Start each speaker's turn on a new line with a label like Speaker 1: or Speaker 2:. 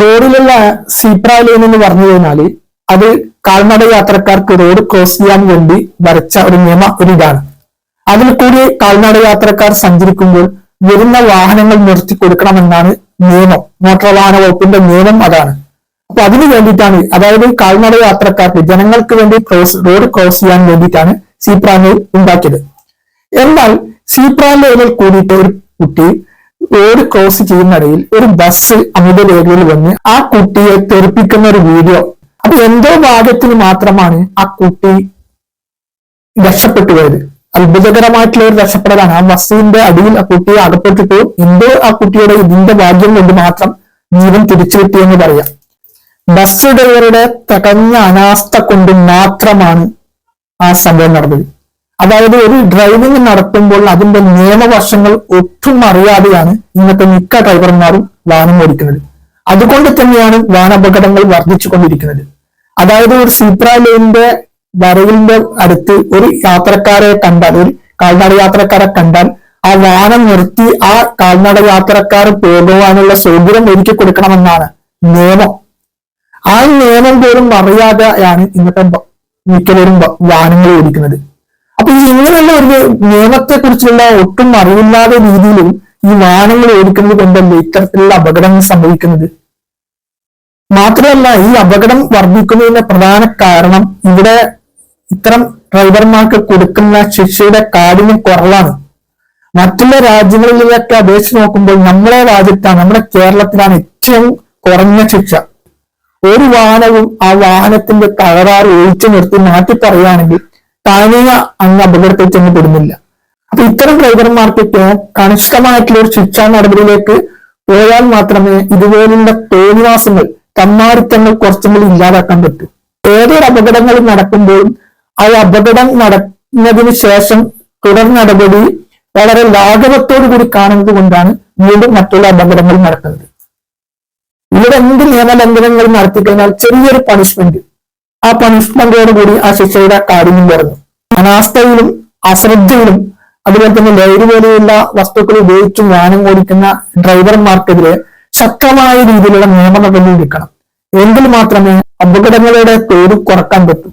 Speaker 1: റോഡിലുള്ള സീപ്രാ ലൈൻ എന്ന് പറഞ്ഞു കഴിഞ്ഞാൽ അത് കാൽനട യാത്രക്കാർക്ക് റോഡ് ക്രോസ് ചെയ്യാൻ വേണ്ടി വരച്ച ഒരു നിയമ ഒരു ഇതാണ്. അതിൽ കൂടി കാൽനട യാത്രക്കാർ സഞ്ചരിക്കുമ്പോൾ വരുന്ന വാഹനങ്ങൾ നിർത്തി കൊടുക്കണമെന്നാണ് നിയമം. മോട്ടോർ വാഹന വകുപ്പിന്റെ നിയമം അതാണ്. അപ്പൊ അതിനു വേണ്ടിയിട്ടാണ് അതായത് കാൽനട യാത്രക്കാർക്ക് ജനങ്ങൾക്ക് വേണ്ടി ക്രോസ് റോഡ് ക്രോസ് ചെയ്യാൻ വേണ്ടിയിട്ടാണ് സീപ്രാൻ ലൈൻ ഉണ്ടാക്കിയത്. എന്നാൽ സീപ്രാൻ ലൈനിൽ കൂടിയിട്ട് ഒരു കുട്ടി റോഡ് ക്രോസ് ചെയ്യുന്നിടയിൽ ഒരു ബസ് അമിത വേഗതയിൽ വന്ന് ആ കുട്ടിയെ തെറിപ്പിക്കുന്ന ഒരു വീഡിയോ അപ്പൊ എന്തോ ഭാഗ്യത്തിന് മാത്രമാണ് ആ കുട്ടി രക്ഷപ്പെട്ടു പോയത് അത്ഭുതകരമായിട്ടുള്ള ഒരു രക്ഷപ്പെടലാണ്. ആ ബസ്സിന്റെ അടിയിൽ ആ കുട്ടിയെ അകപ്പെട്ടിട്ട് എന്തോ ആ കുട്ടിയുടെ ഇതിന്റെ ഭാഗ്യം കൊണ്ട് മാത്രം ജീവൻ തിരിച്ചു കിട്ടിയെന്ന് പറയാം. ബസ് ഡ്രൈവറുടെ തകഞ്ഞ അനാസ്ഥ കൊണ്ട് മാത്രമാണ് ആ സംഭവം നടന്നത്. അതായത് ഒരു ഡ്രൈവിംഗ് നടത്തുമ്പോൾ അതിന്റെ നിയമവശങ്ങൾ ഒട്ടും അറിയാതെയാണ് ഇന്നത്തെ മിക്ക ഡ്രൈവർമാരും വാഹനം ഓടിക്കുന്നത്. അതുകൊണ്ട് തന്നെയാണ് വാഹനാപകടങ്ങൾ വർദ്ധിച്ചുകൊണ്ടിരിക്കുന്നത്. അതായത് ഒരു സീപ്ര ലൈനിന്റെ വരയിലിന്റെ അടുത്ത് ഒരു യാത്രക്കാരെ കണ്ടാൽ ഒരു കാൽനട യാത്രക്കാരെ കണ്ടാൽ ആ വാഹനം നിർത്തി ആ കാൽനട യാത്രക്കാർ പോകുവാനുള്ള സൗകര്യം ഒരുക്കി കൊടുക്കണമെന്നാണ് നിയമം. ആ നിയമം പോലും അറിയാതെയാണ് ഇന്നത്തെ മിക്കവരും വാഹനങ്ങൾ ഓടിക്കുന്നത്. അപ്പൊ ഈ ഇങ്ങനെയുള്ള ഒരു നിയമത്തെ കുറിച്ചുള്ള ഒട്ടും അറിവില്ലാത്ത രീതിയിലും ഈ വാഹനങ്ങൾ ഓടിക്കുന്നത് കൊണ്ടല്ലേ ഇത്തരത്തിലുള്ള അപകടങ്ങൾ സംഭവിക്കുന്നത്. മാത്രമല്ല ഈ അപകടം വർദ്ധിക്കുന്നതിന്റെ പ്രധാന കാരണം ഇവിടെ ഇത്തരം ഡ്രൈവർമാർക്ക് കൊടുക്കുന്ന ശിക്ഷയുടെ കാഠിന്യം കുറവാണ്. മറ്റുള്ള രാജ്യങ്ങളിലൊക്കെ അപേക്ഷിച്ച് നോക്കുമ്പോൾ നമ്മളെ രാജ്യത്താണ് നമ്മുടെ കേരളത്തിലാണ് ഏറ്റവും കുറഞ്ഞ ശിക്ഷ. ഒരു വാഹനവും ആ വാഹനത്തിന്റെ തകരാറ് ഒഴിച്ചു നിർത്തി മാറ്റി പറയുകയാണെങ്കിൽ താനേ അങ്ങ് അപകടത്തിൽ ചെന്ന് പെടുന്നില്ല. അപ്പൊ ഇത്തരം ഡ്രൈവർമാർക്കൊക്കെ കണിഷ്ഠമായിട്ടുള്ള ഒരു ശിക്ഷാ നടപടിയിലേക്ക് പോയാൽ മാത്രമേ ഇതുപോലുള്ള തോന്നിവാസങ്ങൾ തമ്മാരിത്തങ്ങൾ കുറച്ചും കൂടി ഇല്ലാതാക്കാൻ പറ്റൂ. ഏതൊരു അപകടങ്ങൾ നടക്കുമ്പോഴും ആ അപകടം നടന്നതിന് ശേഷം തുടർ നടപടി വളരെ ലാഘവത്തോടു കൂടി കാണുന്നത് കൊണ്ടാണ് വീണ്ടും മറ്റുള്ള അപകടങ്ങൾ നടക്കുന്നത്. ഇവിടെ എന്ത് നിയമലംഘനങ്ങൾ നടത്തിക്കഴിഞ്ഞാൽ ചെറിയൊരു പണിഷ്മെന്റ് ആ പണിഷ്മെന്റോട് കൂടി ആ ശിക്ഷയുടെ കാഠിന്യം കുറഞ്ഞു. അനാസ്ഥയിലും അശ്രദ്ധയിലും അതുപോലെ തന്നെ ലഹരി പോലെയുള്ള വസ്തുക്കൾ ഉപയോഗിച്ചും വാഹനം ഓടിക്കുന്ന ഡ്രൈവർമാർക്കെതിരെ ശക്തമായ രീതിയിലുള്ള നിയമ നടപടി എടുക്കണം. എങ്കിൽ മാത്രമേ അപകടങ്ങളുടെ തോത് കുറയ്ക്കാൻ പറ്റൂ.